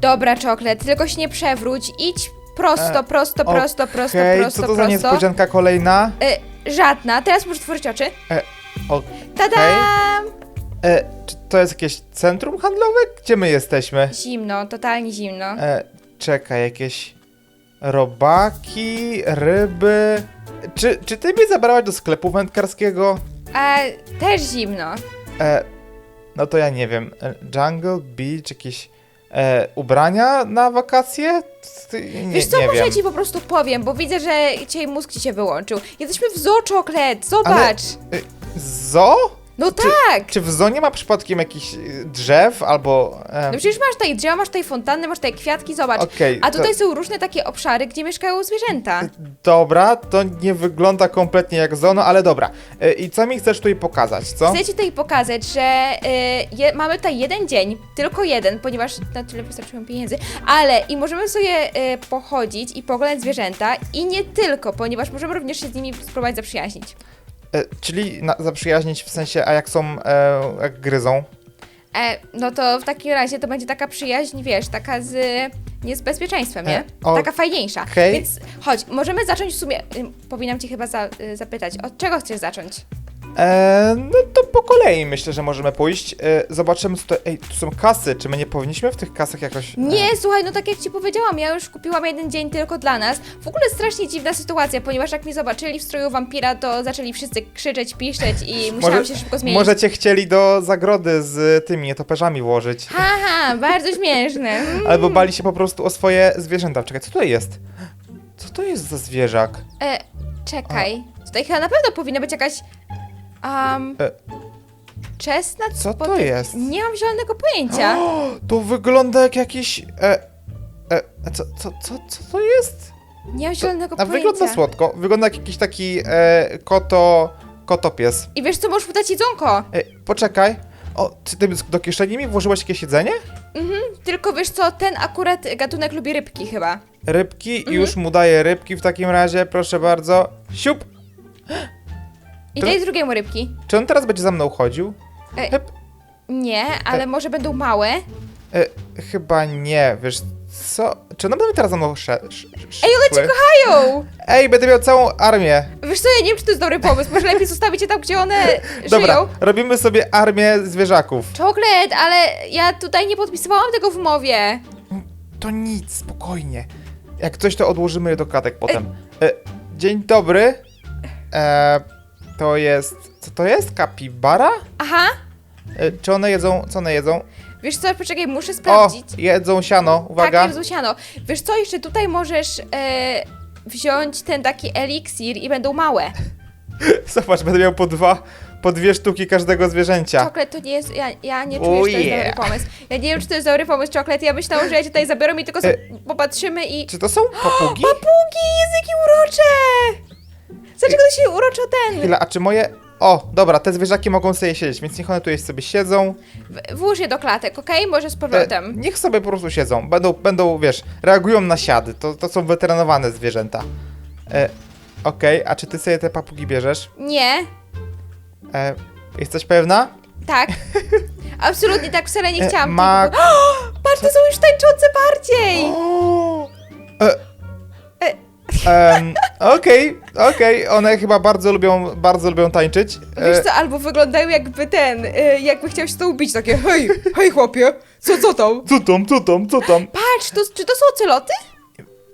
Dobra, czoklet, tylko się nie przewróć. Idź prosto, E, prosto, prosto, prosto, prosto, co to za prosto. niespodzianka kolejna? Y, żadna. Teraz możesz otworzyć oczy. Okej. Tadam! E, czy to jest jakieś centrum handlowe? Gdzie my jesteśmy? Zimno, totalnie zimno. E, czekaj, jakieś robaki, ryby. Czy, czy ty mnie zabrałaś do sklepu wędkarskiego? A też zimno. E, no to ja nie wiem. E, Jungle Beach, jakieś e, ubrania na wakacje? Nie, Wiesz co, nie może wiem. ci po prostu powiem, bo widzę, że cię mózg ci się wyłączył. Jesteśmy w zoo czoklet, zobacz! E, Zo? No tak! Czy w zonie ma przypadkiem jakichś e, drzew albo... E, No przecież masz tutaj drzewa, masz tutaj fontanny, masz tutaj kwiatki, zobacz. Okej, A to- tutaj są różne takie obszary, gdzie mieszkają zwierzęta. Dobra, to nie wygląda kompletnie jak zono, ale dobra. E, I co mi chcesz tutaj pokazać, co? Chcę ci tutaj pokazać, że y, je, mamy tutaj jeden dzień, tylko jeden, ponieważ na tyle wystarczyło pieniędzy, ale i możemy sobie y, pochodzić i poglądać zwierzęta i nie tylko, ponieważ możemy również się z nimi spróbować zaprzyjaźnić. E, czyli na, zaprzyjaźnić w sensie, a jak są, e, jak gryzą? E, no to w takim razie to będzie taka przyjaźń, wiesz, taka z... nie z bezpieczeństwem, nie? E, o- taka fajniejsza. okej. Więc chodź, możemy zacząć w sumie, y, powinnam cię chyba za, y, zapytać, od czego chcesz zacząć? E, no to po kolei myślę, że możemy pójść. E, zobaczymy, co to... Ej, tu są kasy, czy my nie powinniśmy w tych kasach jakoś... E, Nie, słuchaj, no tak jak ci powiedziałam, ja już kupiłam jeden dzień tylko dla nas. W ogóle strasznie dziwna sytuacja, ponieważ jak mnie zobaczyli w stroju wampira, to zaczęli wszyscy krzyczeć, piszczeć i musiałam się szybko zmienić. Może cię chcieli do zagrody z tymi nietoperzami włożyć. Haha, bardzo śmieszne. Mm. Albo bali się po prostu o swoje zwierzęta. Czekaj, co to jest? Co to jest za zwierzak? E, czekaj, tutaj chyba na pewno powinna być jakaś... Um, E. Chestnut? Co to jest? Nie mam zielonego pojęcia. O, to wygląda jak jakiś... E, e, a co, co, co, co to jest? Nie mam zielonego A pojęcia. wygląda słodko. Wygląda jak jakiś taki e, koto... kotopies. I wiesz co, możesz mu dać jedzonko. E, poczekaj. O, czy ty do kieszeni mi włożyłaś jakieś jedzenie? Tylko wiesz co, ten akurat gatunek lubi rybki chyba. Rybki, Mhm. już mu daję rybki w takim razie, proszę bardzo. Siup! I To- daj drugiemu rybki. Czy on teraz będzie za mną chodził? E. Nie, ale może będą małe. E, chyba nie, wiesz co? Czy one będą teraz za mną sze, sz, sz, Ej, one cię kochają! Ej, będę miał całą armię. Wiesz co, ja nie wiem, czy to jest dobry pomysł. Może lepiej zostawić je tam, gdzie one Dobra, żyją. robimy sobie armię zwierzaków. Czoklet, ale ja tutaj nie podpisywałam tego w umowie. To nic, spokojnie. Jak coś, to odłożymy je do klatek potem. E, dzień dobry. E, to jest... Co to jest? Kapibara? Aha, E, czy one jedzą... Co one jedzą? wiesz co, poczekaj, muszę O, sprawdzić. jedzą siano, uwaga. Tak, jest siano. Wiesz co, jeszcze tutaj możesz e, wziąć ten taki eliksir i będą małe. Zobacz, będę miał po dwa, po dwie sztuki każdego zwierzęcia. Czoklet to nie jest, ja, ja nie Oh czuję, że to jest yeah. dobry pomysł. Ja nie wiem, czy to jest dobry pomysł, czoklet. Ja myślałam, że ja cię tutaj zabiorą i tylko sobie E, popatrzymy i... Czy to są papugi? Papugi, jest jakie urocze! Dlaczego to się uroczo ten? Chwila, a czy moje... O, dobra, te zwierzaki mogą sobie siedzieć, więc niech one tutaj sobie siedzą. W- Włóż je do klatek, okej? Może z E, powrotem. niech sobie po prostu siedzą. Będą, będą wiesz, reagują na siady. To, to są weteranowane zwierzęta. E, Okej, a czy ty sobie te papugi bierzesz? Nie, E, jesteś pewna? tak. Absolutnie tak, wcale nie E, chciałam. ma- tylko- Patrz, te są już tańczące bardziej! O! E. em, Okej, okej, one chyba bardzo lubią, bardzo lubią tańczyć. E, Wiesz co, albo wyglądają jakby ten, y, jakby chciał się z tą bić, takie hej, hej chłopie, co, co tam? co tam, co tam, co tam? Patrz, to, czy to są oceloty?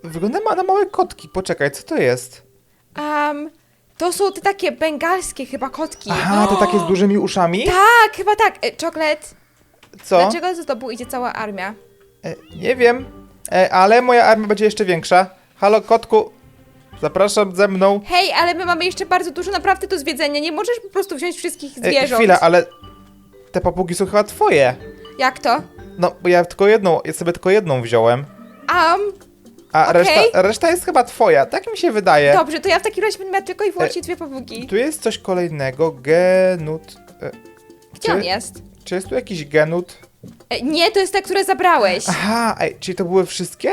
Wygląda ma na małe kotki. Poczekaj, co to jest? Um, to są te takie bengalskie chyba kotki. Aha, to takie z dużymi uszami? Tak, chyba tak. E, Czoklet, Co? dlaczego za tobą idzie cała armia? E, nie wiem, e, ale moja armia będzie jeszcze większa. Halo, kotku, zapraszam ze mną. Hej, ale my mamy jeszcze bardzo dużo naprawdę do zwiedzenia. Nie możesz po prostu wziąć wszystkich E, zwierząt. chwila, ale te papugi są chyba twoje. Jak to? No, bo ja tylko jedną, ja sobie tylko jedną wziąłem. Um, A Okej. reszta, reszta jest chyba twoja, tak mi się wydaje. dobrze, to ja w takim razie będę miała tylko i wyłącznie dwie papugi. Tu jest coś kolejnego, genut. E, Gdzie on czy- jest? Czy jest tu jakiś genut? E, nie, to jest ta, które zabrałeś. Aha, ej, czyli to były wszystkie?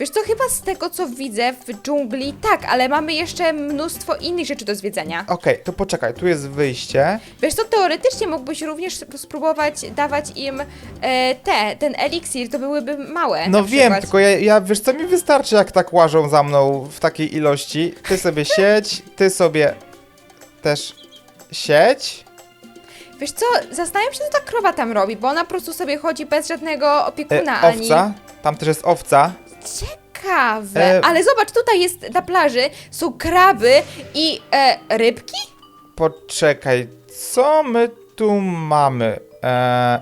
Wiesz co, chyba z tego co widzę w dżungli, tak, ale mamy jeszcze mnóstwo innych rzeczy do zwiedzenia. Okej, to poczekaj, tu jest wyjście. Wiesz co, teoretycznie mógłbyś również spróbować dawać im e, te, ten eliksir, to byłyby małe. No na wiem, przykład. tylko ja, ja, wiesz co, mi wystarczy jak tak łażą za mną w takiej ilości. Ty sobie siedź, ty sobie też siedź. Wiesz co, zastanawiam się, co ta krowa tam robi, bo ona po prostu sobie chodzi bez żadnego E, opiekuna ani... owca, tam też jest owca. Ciekawe, E, ale zobacz, tutaj jest na plaży, są kraby i e, rybki? Poczekaj, co my tu mamy? Eee,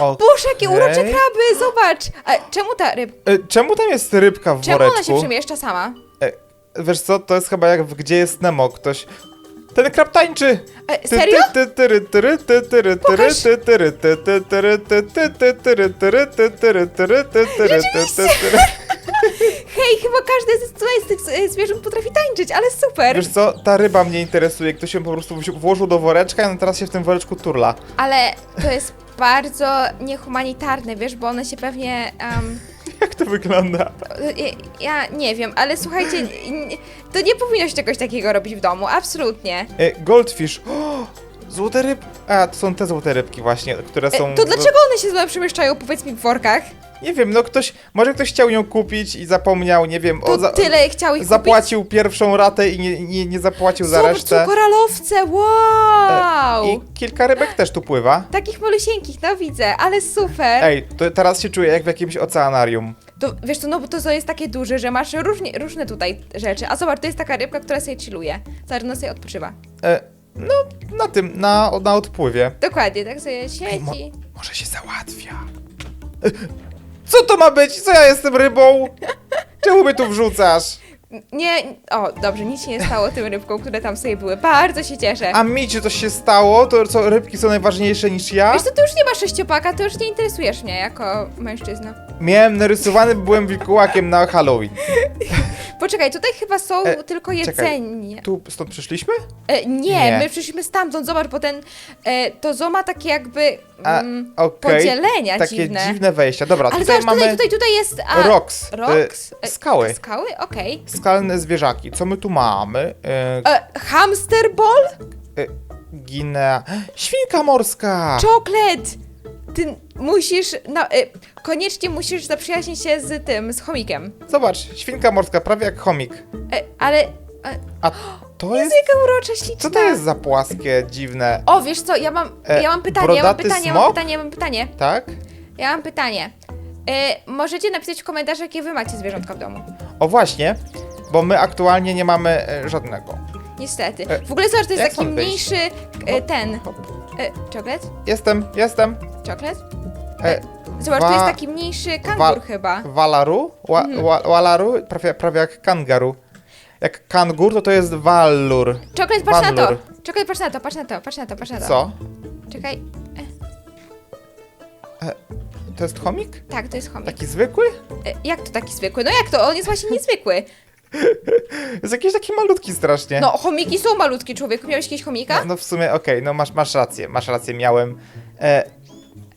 Boże, jakie okej. urocze kraby, zobacz! A czemu ta ryb... E, Czemu tam jest rybka w Czemu woreczku? ona się przemieszcza sama? E, wiesz co, to jest chyba jak w Gdzie jest Nemo, ktoś... Ten krab tańczy! E, serio? Pokaż. Hej, chyba każde z, tutaj z tych e, zwierząt potrafi tańczyć, ale super! Wiesz co, ta ryba mnie interesuje. Ktoś ją po prostu wzi- włożył do woreczka i teraz się w tym woreczku turla. Ale to jest bardzo niehumanitarne, wiesz, bo one się pewnie... Um, Jak to wygląda? ja, ja nie wiem, ale słuchajcie, n- to nie powinno się czegoś takiego robić w domu, absolutnie. E, Goldfish. O, złote ryb... A, to są te złote rybki właśnie, które są... E, to dlaczego one się znowu przemieszczają, powiedz mi, w workach? Nie wiem, no ktoś... Może ktoś chciał ją kupić i zapomniał, nie wiem... To o, za, tyle chciał ich Zapłacił pierwszą ratę i nie, nie, nie zapłacił kupić? za Zobacz, resztę. są koralowce, wow! I kilka rybek też tu pływa. Takich malusieńkich, no widzę, ale super. Ej, to teraz się czuję jak w jakimś oceanarium. To, wiesz co, no bo to, jest takie duże, że masz różnie, różne tutaj rzeczy. A zobacz, to jest taka rybka, która sobie chilluje. Ona sobie odpoczywa. E, no, na tym, na, na odpływie. Dokładnie, tak sobie Ej, mo siedzi. może się załatwia. Co to ma być? Co ja jestem rybą? Czemu mnie tu wrzucasz? Nie, o, dobrze, nic się nie stało tym rybkom, które tam sobie były. Bardzo się cieszę. A mi czy coś się stało? To co, rybki są najważniejsze niż ja? Wiesz co, ty już nie masz sześciopaka, to już nie interesujesz mnie jako mężczyzna. Miałem narysowany, byłem wilkołakiem na Halloween. Poczekaj, tutaj chyba są E, tylko czekaj. jedzenie. Tu stąd przyszliśmy? E, nie, Nie. my przyszliśmy stamtąd, zobacz, bo ten, e, to zo ma takie jakby A, mm, okej. podzielenia Takie dziwne. dziwne wejścia. Dobra, Ale tutaj zobacz, mamy tutaj, tutaj, tutaj jest... A, rocks. Rocks? E, skały. Skały? Okej. Skalne zwierzaki. Co my tu mamy? E, E, hamster ball? Ginea. Świnka morska! Czoklet! Ty musisz, no, e, koniecznie musisz zaprzyjaźnić się z tym, z chomikiem. Zobacz, świnka morska, prawie jak chomik. E, ale, e, A to jest... jaka urocza, śliczna. Co to jest za płaskie, dziwne, O, wiesz co, ja mam, E, ja mam pytanie, ja mam brodaty pytanie, ja mam smok? pytanie, ja mam pytanie. tak? Ja mam pytanie. Możecie napisać w komentarzach, jakie wy macie zwierzątka w domu. O właśnie, bo my aktualnie nie mamy e, żadnego. Niestety. E, W ogóle zobacz, to jest jak taki stąd wyjść? mniejszy, ten, Hop. czoklet? Jestem, jestem. Czoklet? E, Zobacz, wa- to jest taki mniejszy kangur wa- chyba. Walaru? Wa, Mhm. wa, walaru? Prawie, prawie jak kangaru. Jak kangur, to to jest walur. Czoklet, patrz na to. Wanlur. Czoklet, patrz na to, patrz na to, patrz na to, patrz na to. Co? Czekaj, To jest chomik? tak, to jest chomik. Taki zwykły? E, jak to taki zwykły? No jak to? On jest właśnie niezwykły. Jest jakiś taki malutki strasznie. No, chomiki są malutkie, człowieku. Miałeś jakiegoś chomika? No, no w sumie, okej, no masz, masz rację, masz rację, miałem. E,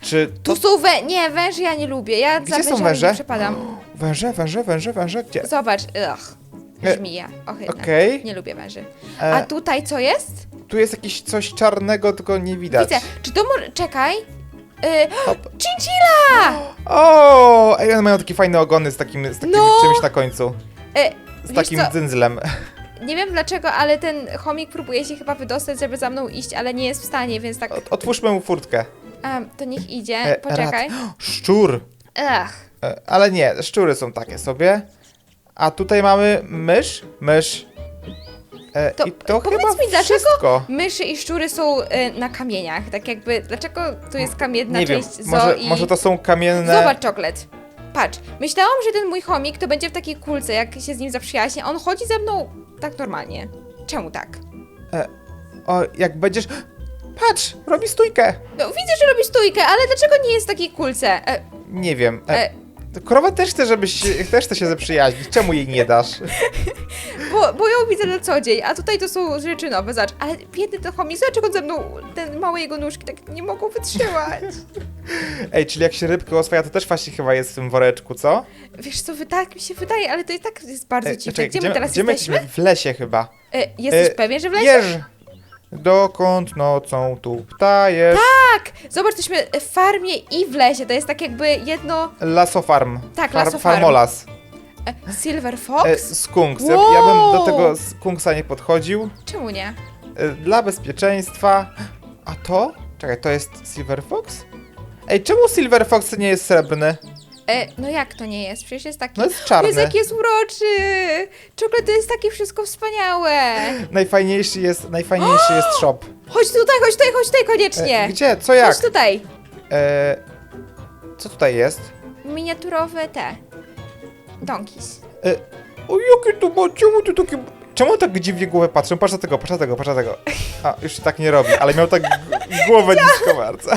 czy to Tu są wę... Nie, węży ja nie lubię. Ja Gdzie za są węże? nie przepadam. Węże, węże, węże, węże, gdzie? Zobacz, ugh. E, Żmija, ohydne. okej. Nie lubię węży. E, A tutaj co jest? Tu jest jakieś coś czarnego, tylko nie widać. Widzę. Czy to może... Czekaj. Y... Hop. Chinchilla! O, ej, one mają takie fajne ogony z takim, z takim No! czymś na końcu. E, Z wiesz takim co? dzyndzlem. Nie wiem dlaczego, ale ten chomik próbuje się chyba wydostać, żeby za mną iść, ale nie jest w stanie, więc tak... Ot- Otwórzmy mu furtkę. Em, to niech idzie. E, Poczekaj. Szczur. Ach. E, ale nie, szczury są takie sobie. A tutaj mamy mysz, mysz. E, To I to powiedz chyba mi, dlaczego wszystko. Myszy i szczury są y, na kamieniach. Tak jakby, dlaczego tu jest kamienna Nie wiem, część zoo może, i... może to są kamienne... Zobacz czoklet. Patrz, myślałam, że ten mój chomik to będzie w takiej kulce, jak się z nim zaprzyjaźnię. On chodzi ze mną tak normalnie. Czemu tak? O, jak będziesz... Patrz, robi stójkę. No widzę, że robi stójkę, ale dlaczego nie jest w takiej kulce? E, Nie wiem. E, e, Krowa też chce, żebyś też chce się zaprzyjaźnić. Czemu jej nie dasz? Bo, bo ją widzę na co dzień, a tutaj to są rzeczy nowe, zobacz. Ale biedny ten chomik, zobacz jak on ze mną, te małe jego nóżki tak nie mogą wytrzymać. Ej, czyli jak się rybkę oswaja, to też właśnie chyba jest w tym woreczku, co? Wiesz co, wy- tak mi się wydaje, ale to i tak jest bardzo Ej, dziwne. czekaj, gdzie, my teraz gdzie my jesteśmy? W lesie chyba. E, jesteś E, pewien, że w lesie? Jeż! Dokąd nocą tu ptajesz? Tak! Zobacz, jesteśmy w farmie i w lesie, to jest tak jakby jedno... Lasofarm. Tak, Far, lasofarm. Farmolas. E, Silver Fox? E, skunks. Ja, ja bym do Wow! tego skunksa nie podchodził. Czemu nie? E, dla bezpieczeństwa. A to? Czekaj, to jest Silver Fox? Ej, czemu Silver Fox nie jest srebrny? E, no jak to nie jest? Przecież jest taki... No jest czarny. Jest jaki jest uroczy! To jest takie wszystko wspaniałe! Najfajniejszy jest, najfajniejszy jest shop. Chodź tutaj, chodź tutaj, chodź tutaj koniecznie! E, gdzie? Co jak? Chodź tutaj! E, co tutaj jest? Miniaturowe te... Donkeys. E, o jakie to ma, czemu tu takie... Czemu tak dziwnie głowę patrzą? Patrz na tego, patrz na tego, patrz na tego. A, już się tak nie robi, ale miał tak g- głowę nisko bardzo.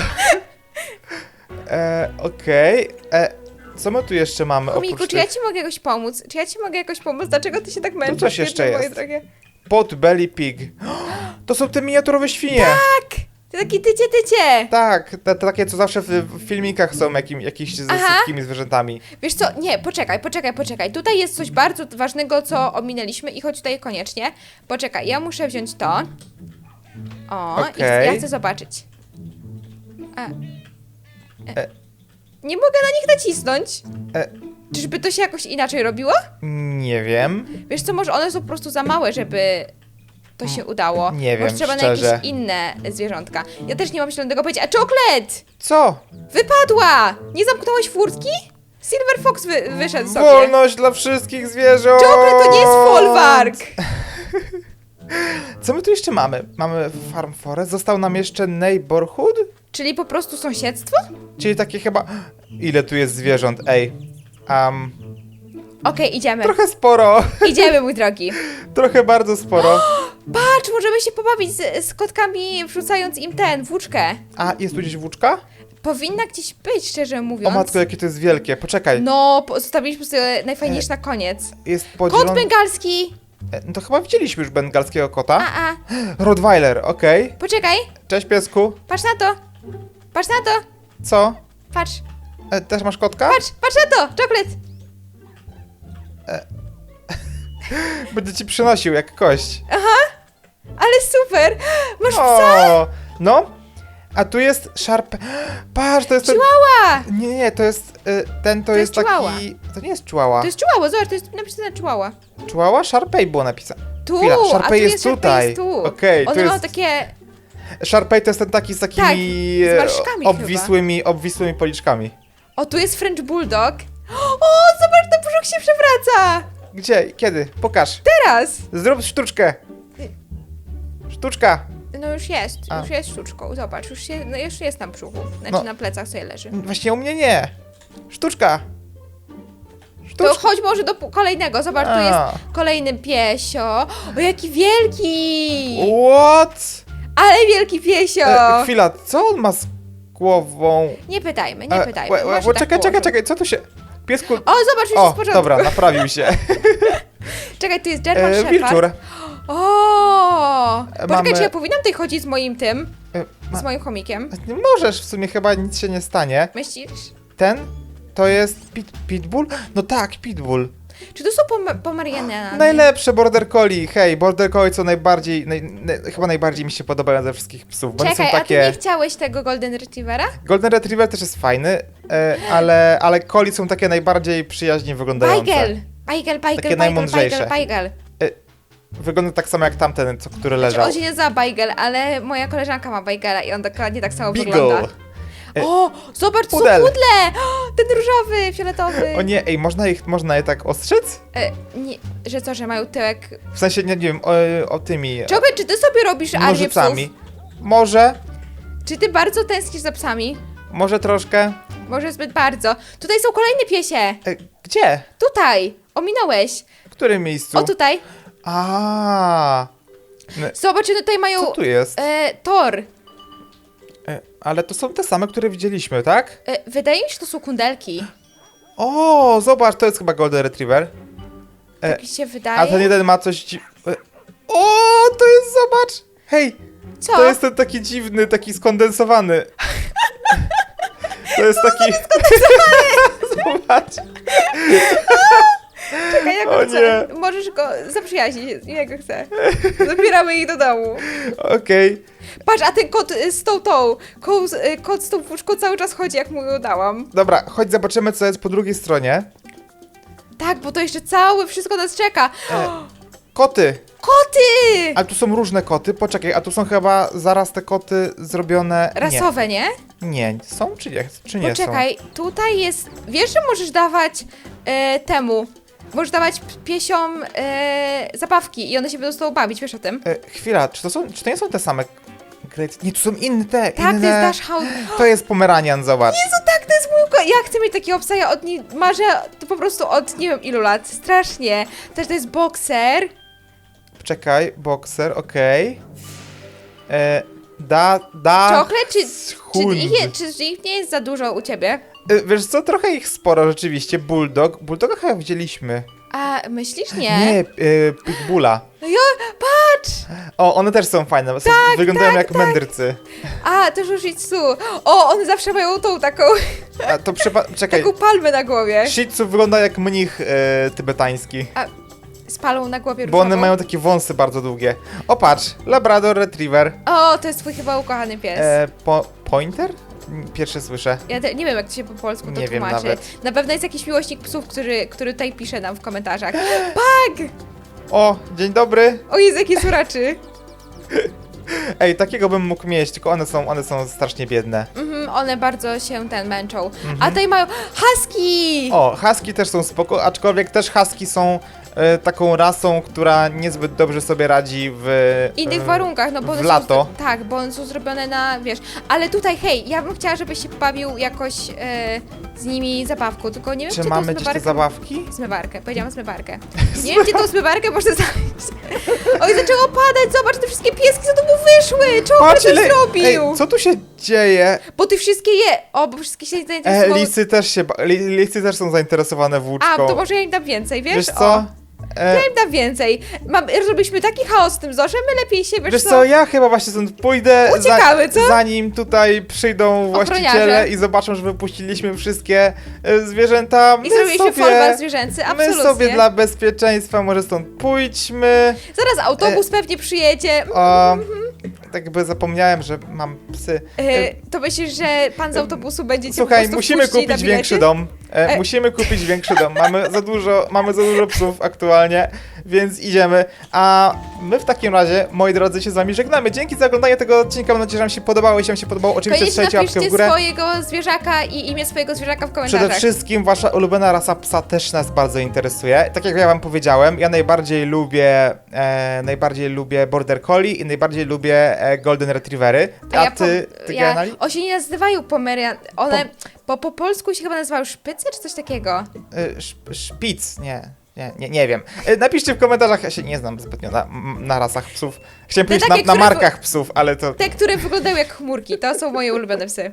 E, Okej. E, Co my tu jeszcze mamy Chomiku, oprócz czy ja tych? ci mogę jakoś pomóc? Czy ja ci mogę jakoś pomóc? Dlaczego ty się tak męczysz? coś jeszcze biedne moje jest. drogie? Pot Belly Pig. To są te miniaturowe świnie. Tak! Ty taki tycie, tycie! Tak, te, te takie, co zawsze w, w filmikach są jakim, jakieś ze Aha. zwierzętami. Wiesz co, nie, poczekaj, poczekaj, poczekaj. Tutaj jest coś bardzo ważnego, co ominęliśmy i chodź tutaj koniecznie. Poczekaj, ja muszę wziąć to. O, i Okej. ja chcę zobaczyć. A. E. Nie mogę na nich nacisnąć. E. Czyżby to się jakoś inaczej robiło? Nie wiem. Wiesz co, może one są po prostu za małe, żeby to się udało. nie może wiem, trzeba na szczerze. jakieś inne zwierzątka. Ja też nie mam zielonego pojęcia. A czoklet! Co? Wypadła! Nie zamknąłeś furtki? Silver Fox wy, wyszedł sobie. Wolność dla wszystkich zwierząt! Czoklet to nie jest folwark! Co my tu jeszcze mamy? Mamy Farm Forest, został nam jeszcze Neighborhood? Czyli po prostu sąsiedztwo? Czyli takie chyba... Ile tu jest zwierząt, ej? Um, Okej, idziemy. trochę sporo, Idziemy, mój drogi. trochę bardzo sporo. Patrz, możemy się pobawić z, z kotkami, wrzucając im ten, włóczkę. A, jest tu gdzieś włóczka? Powinna gdzieś być, szczerze O mówiąc. matko, jakie to jest wielkie, poczekaj. No, po- zostawiliśmy sobie najfajniejsze na koniec. Jest Kot podzielony... bengalski! E, No to chyba widzieliśmy już bengalskiego kota. A, a. Rottweiler, okej. Poczekaj, Cześć piesku. patrz na to. Patrz na to. Co? Patrz, E, też masz kotka? patrz, patrz na to. Czoklet. Będę ci przynosił jak kość. Ale super. Masz psa. O, no. A tu jest Sharp... Patrz, to jest ten... Chihuahua. Nie, nie, to jest... y, ten to, jest, jest taki... To nie jest Chihuahua. To jest chihuahua, zobacz, to jest napisane chihuahua. Chihuahua? Sharpei było napisane. Tu, Chwila, a tu Sharpei jest Sharpei tutaj. Jest tu. Okej, tu One mają jest- takie... Sharpei to jest ten taki z takimi... Tak, z obwisłymi, obwisłymi policzkami. O, tu jest French Bulldog. O, zobacz, ten brzuch się przewraca. Gdzie? Kiedy? Pokaż. Teraz. Zrób sztuczkę. Sztuczka. No już jest, A. już jest sztuczką, zobacz, już, się, no już jest na brzuchu, znaczy No. na plecach sobie leży. Właśnie u mnie nie. Sztuczka. To Sztuczka. chodź może do pu- kolejnego, zobacz, tu jest kolejny piesio. O, jaki wielki! What? Ale wielki piesio! E, chwila, co on ma z głową? Nie pytajmy, nie E, pytajmy. łe- może łe- tak czekaj, czekaj, położył. czekaj, co tu się... Piesku... O, zobacz, już O, jest w porządku. dobra, naprawił się. Czekaj, tu jest German E, Shepherd. wilczur. O! Poczekaj, Mamy- czy ja powinnam tutaj chodzić z moim tym, E, ma- z moim chomikiem? Nie możesz, w sumie chyba nic się nie stanie. Myślisz? Ten to jest pit, Pitbull? No tak, Pitbull. Czy to są pom? Najlepsze Border Collie. Hej, Border Collie co najbardziej, naj, chyba najbardziej mi się podobają ze wszystkich psów, bo Czekaj, są a ty nie takie... chciałeś tego Golden Retrievera? Golden Retriever też jest fajny, e, ale, ale Collie są takie najbardziej przyjaźnie wyglądające. Bajgel! Bajgel, bajgel, Takie najmądrzejsze. bajgel, bajgel. Wygląda tak samo jak tamten, co, który leżał. Znaczy, on się nie nazywa bajgel, ale moja koleżanka ma bajgela i on dokładnie tak samo Beagle. wygląda. E, O, zobacz, są pudel. pudle! O, ten różowy, fioletowy. O nie, ej, można, ich, można je tak ostrzec? E, nie, że co, że mają tyłek... W sensie, nie, nie wiem, o, o tymi Czekaj, czy ty sobie robisz armię psów? nożycami. Może, Czy ty bardzo tęsknisz za psami? może troszkę. Może zbyt bardzo. Tutaj są kolejne piesie. E, gdzie? Tutaj. Ominąłeś. W którym miejscu? O, tutaj. A, Zobacz, że tutaj mają co tu jest? e, tor. Ale to są te same, które widzieliśmy, tak? E, wydaje mi się, to są kundelki. O, zobacz, to jest chyba Golden Retriever. E, Tak mi się wydaje. A ten jeden ma coś dzi... e, O, to jest, zobacz! Hej, Co? to jest ten taki dziwny, taki skondensowany. To jest taki... Zobacz. Czekaj, jak O chcę. nie. Możesz go zaprzyjaźnić, jak go chcę. Zabieramy ich do domu. Okej. Patrz, a ten kot y, z tą tą, kot, y, kot z tą puszką cały czas chodzi, jak mu ją dałam. Dobra, chodź zobaczymy, co jest po drugiej stronie. Tak, bo to jeszcze całe wszystko nas czeka. E, Koty! Koty! Ale tu są różne koty. Poczekaj, a tu są chyba zaraz te koty zrobione... Rasowe, nie? Nie. Nie, są czy nie? Czy nie Poczekaj, tutaj jest. Wiesz, że możesz dawać e, temu. Możesz dawać p- piesiom e, zabawki i one się będą z tobą bawić, wiesz o tym? E, chwila, czy to, są, czy to nie są te same... Great... Nie, tu są inne Tak, inne... to jest Dashhound. To jest Pomeranian, zobacz. Jezu, tak, to jest mój ko- Ja chcę mieć takiego psa, ja od niej marzę to po prostu od nie wiem ilu lat. Strasznie. Też to jest bokser. Czekaj, bokser, okej. E, Da, da... Czoklet, czy, czy, ich je, czy ich nie jest za dużo u ciebie? E, Wiesz co, trochę ich sporo rzeczywiście. Bulldog. Bulldoga chyba widzieliśmy. A myślisz nie? Nie, e, Pitbulla. No ja, patrz! O, one też są fajne. Są, Tak, wyglądają tak, jak tak. mędrcy. A, Shih Tzu. O, one zawsze mają tą taką, A to przepa... Czekaj. taką palmę na głowie. Shih Tzu wygląda jak mnich e, tybetański. Z palą na głowie Bo one różową. mają takie wąsy bardzo długie. O, patrz. Labrador Retriever. O, to jest twój chyba ukochany pies. E, po, pointer? Pierwsze słyszę. Ja te, nie wiem, jak to się po polsku to Nie wiem tłumaczy. nawet. Na pewno jest jakiś miłośnik psów, który, który tutaj pisze nam w komentarzach. Pag! O, dzień dobry. O Jezu, jakie suraczy. Ej, takiego bym mógł mieć, tylko one są, one są strasznie biedne. Mhm, one bardzo się ten męczą. A tutaj mają husky! Mhm. O, husky też są spoko, aczkolwiek też husky są taką rasą, która niezbyt dobrze sobie radzi w innych e, warunkach, no bo w one lato. Są, tak, bo one są zrobione na, wiesz, ale tutaj, hej, ja bym chciała, żebyś się bawił jakoś e, z nimi zabawką, tylko nie wiem, Czy mamy tą gdzieś te zmywarkę... zabawki? Zmywarkę, powiedziałam zmywarkę. Nie wiem, gdzie tą zmywarkę można znaleźć. Oj, zaczęło padać, zobacz, te wszystkie pieski co tu mu wyszły! Czemu on to ile- zrobił? Ej, co tu się dzieje? Bo ty wszystkie je... O, bo wszystkie się E, zainteresowały... lisy też się, ba- li, lisy też są zainteresowane włóczką. A, to może ja im dam więcej, wiesz? Wiesz co? O, E, ja im dam więcej. Mam, zrobiliśmy taki chaos z tym zorzem, my lepiej się, wiesz, Wiesz co, ja chyba właśnie stąd pójdę, Uciekamy, co? zanim tutaj przyjdą właściciele i zobaczą, że wypuściliśmy wszystkie e, zwierzęta. I My zrobiliśmy sobie, zwierzęcy, My absolutnie. sobie dla bezpieczeństwa może stąd pójdźmy. Zaraz autobus pewnie przyjedzie. O, tak jakby zapomniałem, że mam psy. E, to myślisz, że pan z autobusu będzie cię po Słuchaj, prostu musimy kupić większy dom. E, E. Musimy kupić większy dom. Mamy za dużo, mamy za dużo psów aktualnie, więc idziemy. A my w takim razie, moi drodzy, się z wami żegnamy. Dzięki za oglądanie tego odcinka. Mam nadzieję, że wam się podobało. Jeśli wam się podobało, oczywiście Koniecznie strzelcie łapkę w napiszcie górę. swojego zwierzaka i imię swojego zwierzaka w komentarzach. Przede wszystkim wasza ulubiona rasa psa też nas bardzo interesuje. Tak jak ja wam powiedziałem, ja najbardziej lubię e, najbardziej lubię Border Collie i najbardziej lubię e, Golden Retrievery. A, ja ty, po, ty ja, Gianali? O się nie nazywają pomerian. One po, po polsku się chyba nazywają szpycy czy coś takiego. Y, szp- Szpic, nie. Nie, nie, nie wiem. Y, Napiszcie w komentarzach, ja się nie znam zbytnio na, na rasach psów. Chciałem Te powiedzieć na, takie, na które- markach psów, ale to... Te, które wyglądają jak chmurki. To są moje ulubione psy.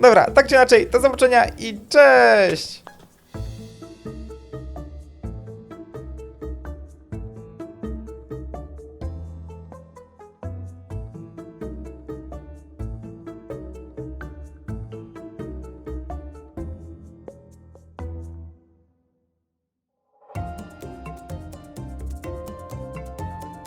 Dobra, tak czy inaczej, do zobaczenia i cześć!